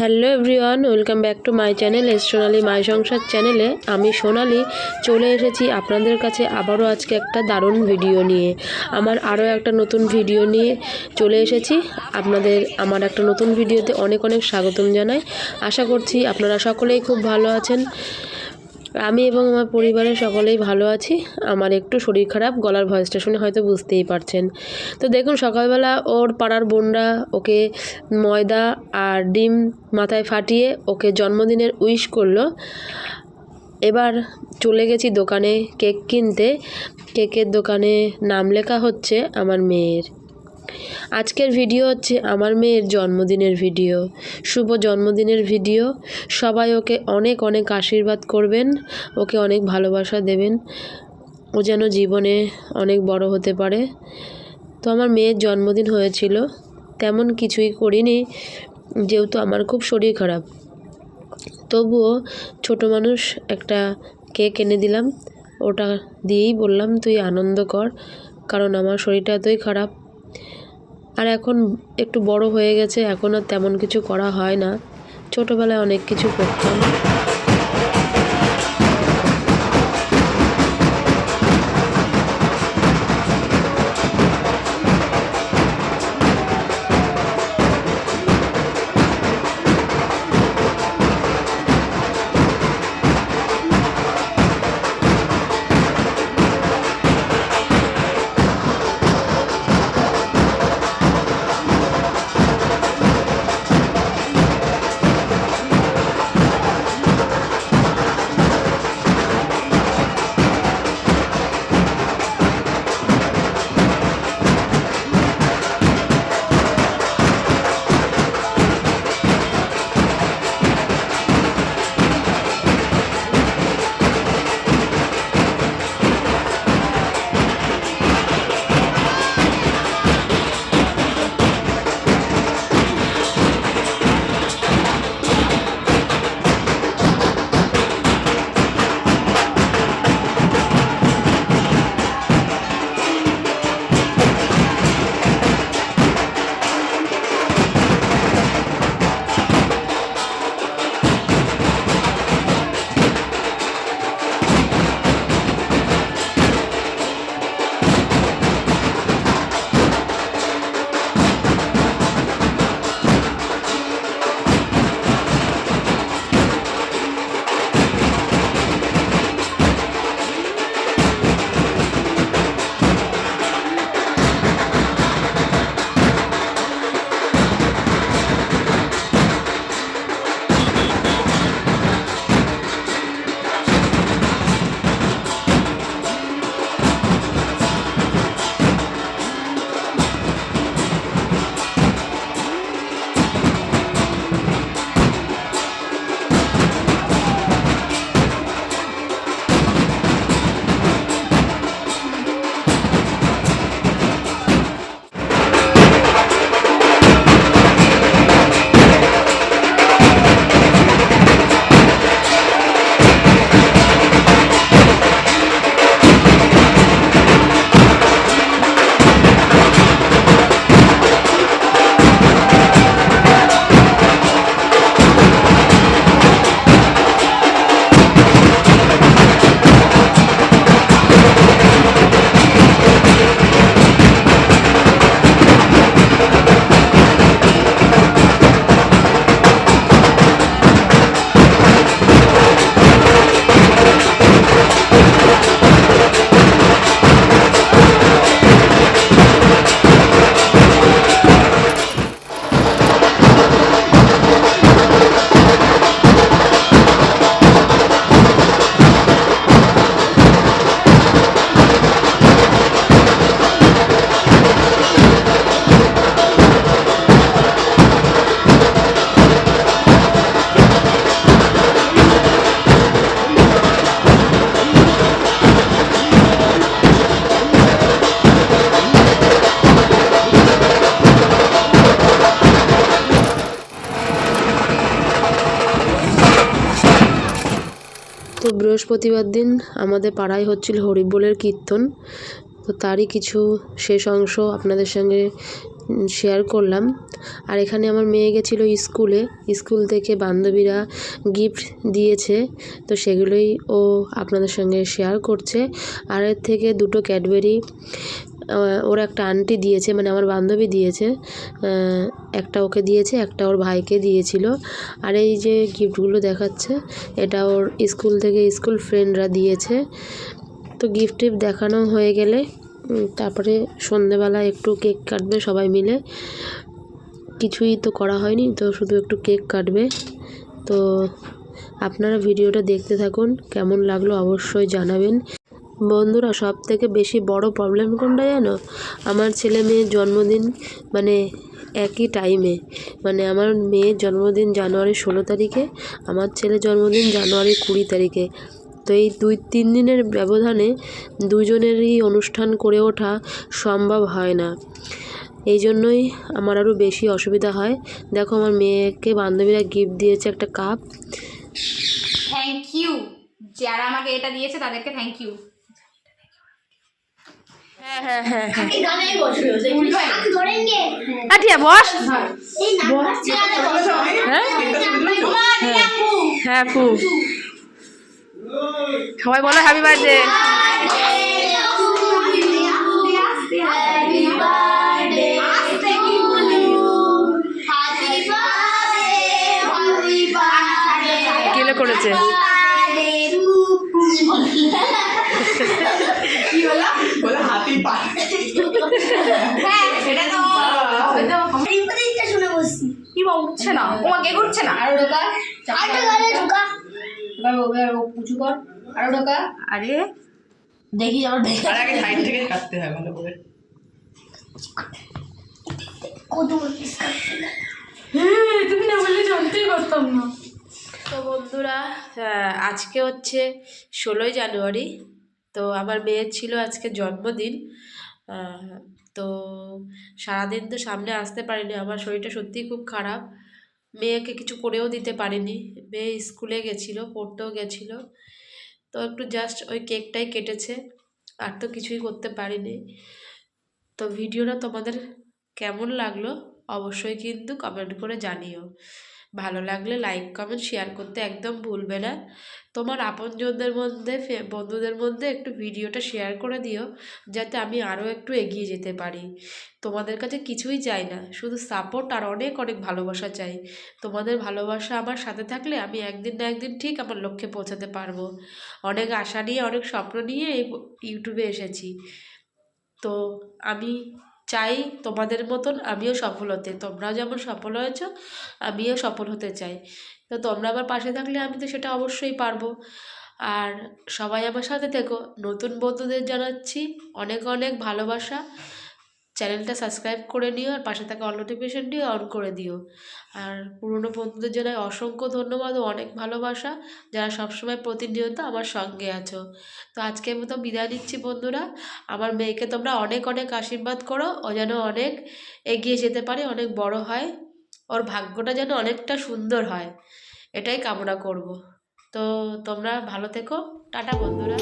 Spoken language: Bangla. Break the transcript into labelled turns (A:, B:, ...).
A: Hello everyone, welcome back to my channel S Sonali my Sansar চ্যানেলে আমি সোনালি চলে এসেছি আপনাদের কাছে আবারও আজকে একটা দারুণ ভিডিও নিয়ে। আমার আরও একটা নতুন ভিডিও নিয়ে চলে এসেছি। আপনাদের, আমার একটা নতুন ভিডিওতে অনেক অনেক স্বাগতম জানাই। আশা করছি আপনারা সকলেই খুব ভালো আছেন। আমি এবং আমার পরিবারের সকলেই ভালো আছি। আমার একটু শরীর খারাপ, গলার ভয়েসটা শুনে হয়তো বুঝতেই পারছেন। তো দেখুন, সকালবেলা ওর পাড়ার বোনরা ওকে ময়দা আর ডিম মাথায় ফাটিয়ে ওকে জন্মদিনের উইশ করল। এবার চলে গেছি দোকানে কেক কিনতে। কেকের দোকানে নাম লেখা হচ্ছে আমার মেয়ের। আজকের ভিডিও হচ্ছে আমার মেয়ের জন্মদিনের ভিডিও। শুভ জন্মদিনের ভিডিও। সবাই ওকে অনেক অনেক আশীর্বাদ করবেন। ওকে অনেক ভালোবাসা দেবেন। ও যেন জীবনে অনেক বড় হতে পারে। তো আমার মেয়ের জন্মদিন হয়েছিল। তেমন কিছুই করিনি, যেহেতু আমার খুব শরীর খারাপ। তবুও ছোট মানুষ একটা কেক এনে দিলাম। ওটা দিয়েই বললাম, তুই আনন্দ কর, কারণ আমার শরীরটা এতই খারাপ। আর এখন একটু বড় হয়ে গেছে, এখন আর তেমন কিছু করা হয় না। ছোটবেলায় অনেক কিছু করতাম। বৃহস্পতিবার দিন আমাদের পাড়ায় হচ্ছিল হরিবোলের কীর্তন। তো তারই কিছু শেষ অংশ আপনাদের সঙ্গে শেয়ার করলাম। আর এখানে আমার মেয়ে গেছিল স্কুলে। স্কুল থেকে বান্ধবীরা গিফট দিয়েছে, তো সেগুলোই ও আপনাদের সঙ্গে শেয়ার করছে। আর এর থেকে দুটো ক্যাডবেরি ওর একটা আন্টি দিয়েছে মানে আমার বান্ধবী দিয়েছে। একটা ওকে দিয়েছে, একটা ওর ভাইকে দিয়েছিল। আর এই যে গিফটগুলো দেখাচ্ছে, এটা ওর স্কুল থেকে স্কুল ফ্রেন্ডরা দিয়েছে। তো গিফট টিফট দেখানো হয়ে গেলে তারপরে সন্ধেবেলা একটু কেক কাটবে সবাই মিলে। কিছুই তো করা হয়নি, তো শুধু একটু কেক কাটবে। তো আপনারা ভিডিওটা দেখতে থাকুন, কেমন লাগল অবশ্যই জানাবেন। বন্ধুরা সব থেকে বেশি বড় প্রবলেম কোনটা জানো? আমার ছেলে মেয়ের জন্মদিন মানে একই টাইমে মানে আমার মেয়ের জন্মদিন জানুয়ারি ষোলো তারিখে, আমার ছেলের জন্মদিন জানুয়ারি কুড়ি তারিখে। তো এই দুই তিন দিনের ব্যবধানে দুজনেরই অনুষ্ঠান করে ওঠা সম্ভব হয় না এই জন্যই আমার আরও বেশি অসুবিধা হয় দেখো আমার মেয়েকে বান্ধবীরা গিফট দিয়েছে একটা কাপ
B: থ্যাংক ইউ যারা আমাকে এটা দিয়েছে তাদেরকে থ্যাংক ইউ
A: হ্যাঁ হ্যাঁ হ্যাঁ হ্যাঁ
C: বসে
A: হ্যাঁ হ্যাঁ সবাই বলো happy birthday
C: happy birthday happy birthday happy birthday
A: কেলে করেছে
B: হ্যাঁ বা উঠছে না? ও কে উঠছে না? আর ঢোকা
C: আটা গালে ঢোকা
B: ও এবার উঁচু কর। আরও ঢোকা।
A: আরে।
C: দেখি দেখে
D: আর আগে সাইড থেকে কাটতে হয় ভালো করে।
C: কত
B: তুমি না বললে জানতেই পারতাম না।
A: তো বন্ধুরা আজকে হচ্ছে ষোলোই জানুয়ারি তো আমার মেয়ের ছিল আজকে জন্মদিন। তো সারাদিন তো সামনে আসতে পারিনি আমার শরীরটা সত্যিই খুব খারাপ। মেয়েকে কিছু করেও দিতে পারিনি। মেয়ে স্কুলে গেছিল পড়তেও গেছিল। তো একটু জাস্ট ওই কেকটাই কেটেছে, আর তো কিছুই করতে পারিনি। তো ভিডিওটা তোমাদের কেমন লাগল অবশ্যই কিন্তু কমেন্ট করে জানিও। ভালো লাগলে লাইক কমেন্ট শেয়ার করতে একদম ভুলবে না। তোমার আপনজনদের মধ্যে বন্ধুদের মধ্যে একটু ভিডিওটা শেয়ার করে দিও, যাতে আমি আরও একটু এগিয়ে যেতে পারি। তোমাদের কাছে কিছুই চাই না, শুধু সাপোর্ট আর অনেক অনেক ভালোবাসা চাই। তোমাদের ভালোবাসা আমার সাথে থাকলে আমি একদিন না একদিন ঠিক আমার লক্ষ্যে পৌঁছাতে পারব। অনেক আশা নিয়ে, অনেক স্বপ্ন নিয়ে ইউটিউবে এসেছি। তো আমি চাই তোমাদের মতন, আমিও সফল হতে। তোমরাও যেমন সফল হয়েছ, আমিও সফল হতে চাই। তো তোমরা আমার পাশে থাকলে আমি তো সেটা অবশ্যই পারব। আর সবাই আমার সাথে থেকো। নতুন বন্ধুদের জানাচ্ছি অনেক অনেক ভালোবাসা। চ্যানেলটা সাবস্ক্রাইব করে নিও আর পাশে থাকা অল নোটিফিকেশনটি অন করে দিও। আর পুরনো বন্ধুদের জন্য অসংখ্য ধন্যবাদ ও অনেক ভালোবাসা। যারা সবসময় প্রতিনিয়ত আমার সঙ্গে আছো। তো আজকের মতো বিদায় নিচ্ছি বন্ধুরা। আমার মেয়েকে তোমরা অনেক অনেক আশীর্বাদ করো। ও যেন অনেক এগিয়ে যেতে পারে, অনেক বড় হয়। ওর ভাগ্যটা যেন অনেকটা সুন্দর হয়। এটাই কামনা করব। তো তোমরা ভালো থেকো। টাটা বন্ধুরা।